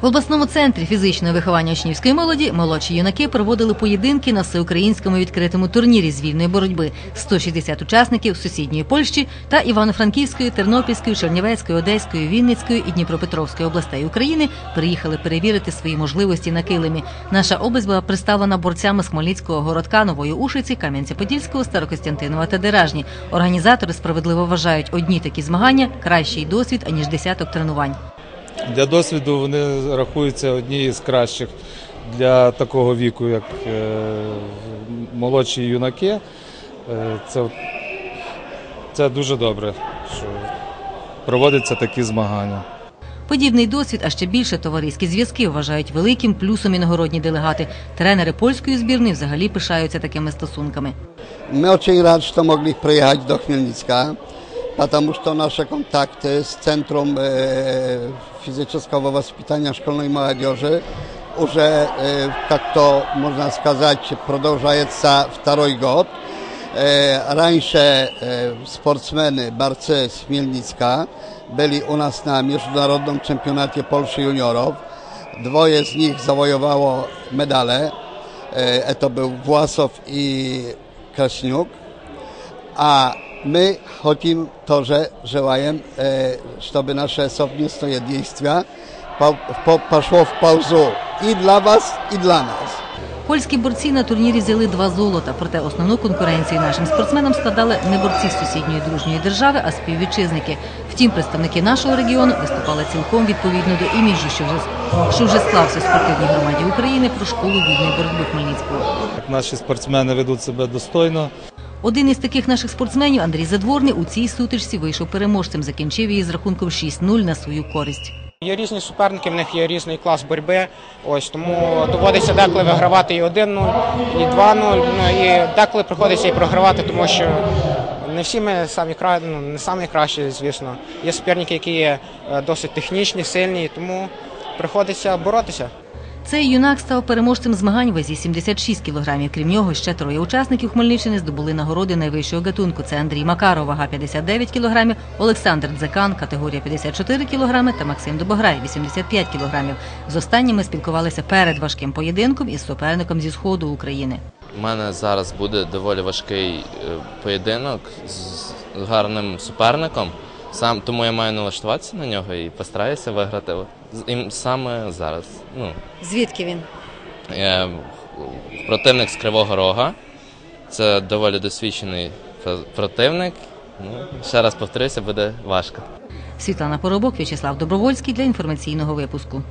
В обласному центрі фізичного виховання учнівської молоді молодші юнаки проводили поєдинки на всеукраїнському відкритому турнірі з вільної боротьби. 160 учасників з сусідньої Польщі та Івано-Франківської, Тернопільської, Чернівецької, Одеської, Вінницької і Дніпропетровської областей України приїхали перевірити свої можливості на килимі. Наша область була представлена борцями з Хмельницького городка, Нової Ушиці, Кам'янця-Подільського, Старокостянтинова та Деражні. Організатори справедливо вважають одні такі змагання кращий досвід аніж десяток тренувань. Для досвіду вони рахуються одні з кращих для такого віку, як е, молодші юнаки. Е, Це, це дуже добре, що проводяться такі змагання. Подібний досвід, а ще більше товариські зв'язки вважають великим плюсом іногородні делегати. Тренери польської збірної взагалі пишаються такими стосунками. Мы очень рад, что могли приехать до Хмельницка, потому что наши контакты с Центром э, физического воспитания школьной молодежи уже, э, как то можно сказать, продолжается второй год. Э, раньше э, спортсмeny, борцы z Chmielnicka byli u nas na Międzynarodowym Czempionacie Polski Juniorów. Dwoje z nich zawojowało medale. E, To był Własow i Kraśniuk. A my хотим тоже желаем, чтобы наше совместное действие по- по- пошло в пользу и для вас, и для нас. Польські борці на турнірі взяли два золота, проте основну конкуренцію нашим спортсменам складали не борці з сусідньої дружньої держави, а співвітчизники. Втім, представники нашого регіону виступали цілком відповідно до іміджу, що вже, що вже склався в спортивній громаді України про школу вільної боротьби Хмельницького. Наші спортсмени ведуть себе достойно, Один із таких наших спортсменів, Андрій Задворний, у цій сутичці вийшов переможцем, закінчив її з рахунком 6-0 на свою користь. Є різні суперники, в них є різний клас боротьби. Ось тому доводиться деколи вигравати і 1-0, і 2-0. Ну і деколи приходиться і програвати, тому що не всі ми самі ну, не самі кращі, звісно. Є суперники, які є е, досить технічні, сильні, тому приходиться боротися. Цей юнак став переможцем змагань вазі 76 кілограмів. Крім нього, ще троє учасників Хмельниччини здобули нагороди найвищого гатунку. Це Андрій Макаров, вага 59 кілограмів, Олександр Дзекан, категорія 54 кілограми та Максим Добограй, 85 кілограмів. З останніми спілкувалися перед важким поєдинком із суперником зі сходу України. У мене зараз буде доволі важкий е, поєдинок з гарним суперником. Сам тому я маю налаштуватися на нього і постараюся виграти і саме зараз. Ну, Звідки він? е, противник з Кривого Рога. Це доволі досвідчений противник. Ну, ще раз повторюся, буде важко. Світлана Поробок, В'ячеслав Добровольський для інформаційного випуску.